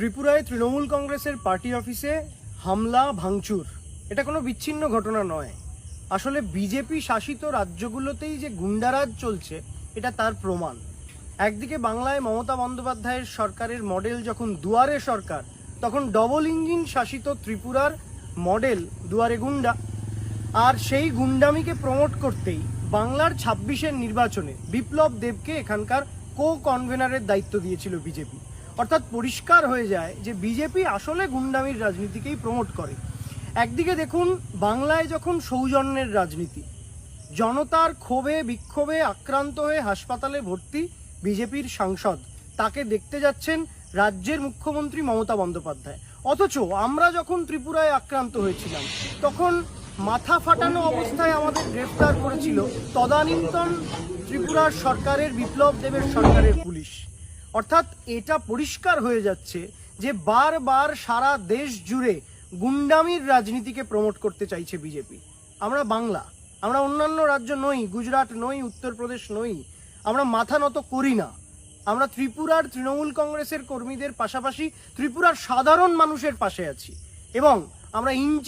ত্রিপুরায় তৃণমূল কংগ্রেসের পার্টি অফিসে হামলা, ভাঙচুর। এটা কোনো বিচ্ছিন্ন ঘটনা নয়। আসলে বিজেপি শাসিত রাজ্যগুলোতেই যে গুন্ডারাজ চলছে, এটা তার প্রমাণ। একদিকে বাংলায় মমতা বন্দ্যোপাধ্যায়ের সরকারের মডেল যখন দুয়ারে সরকার, তখন ডবল ইঞ্জিন শাসিত ত্রিপুরার মডেল দুয়ারে গুন্ডা। আর সেই গুন্ডামিকে প্রমোট করতেই বাংলার ছাব্বিশের নির্বাচনে বিপ্লব দেবকে এখানকার কো কনভেনারের দায়িত্ব দিয়েছিল বিজেপি। অর্থাৎ পরিষ্কার হয়ে যায় যে বিজেপি আসলে গুন্ডামির রাজনীতিকেই প্রমোট করে। একদিকে দেখুন, বাংলায় যখন সৌজন্যের রাজনীতি, জনতার ক্ষোভে, বিক্ষোভে আক্রান্ত হয়ে হাসপাতালে ভর্তি বিজেপির সাংসদ, তাকে দেখতে যাচ্ছেন রাজ্যের মুখ্যমন্ত্রী মমতা বন্দ্যোপাধ্যায়। অথচ আমরা যখন ত্রিপুরায় আক্রান্ত হয়েছিলাম, তখন মাথা ফাটানো অবস্থায় আমাদের গ্রেফতার করেছিল তদানীন্তন ত্রিপুরার সরকারের, বিপ্লব দেবের সরকারের পুলিশ। অর্থাৎ এটা পরিষ্কার হয়ে যাচ্ছে যে বারবার সারা দেশ জুড়ে গুন্ডামির রাজনীতিকে প্রমোট করতে চাইছে বিজেপি। আমরা বাংলা, আমরা অন্যান্য রাজ্য নই, গুজরাট নই, উত্তরপ্রদেশ নই, আমরা মাথা নত করি না। আমরা ত্রিপুরার তৃণমূল কংগ্রেসের কর্মীদের পাশাপাশি ত্রিপুরার সাধারণ মানুষের পাশে আছি এবং আমরা ইঞ্চ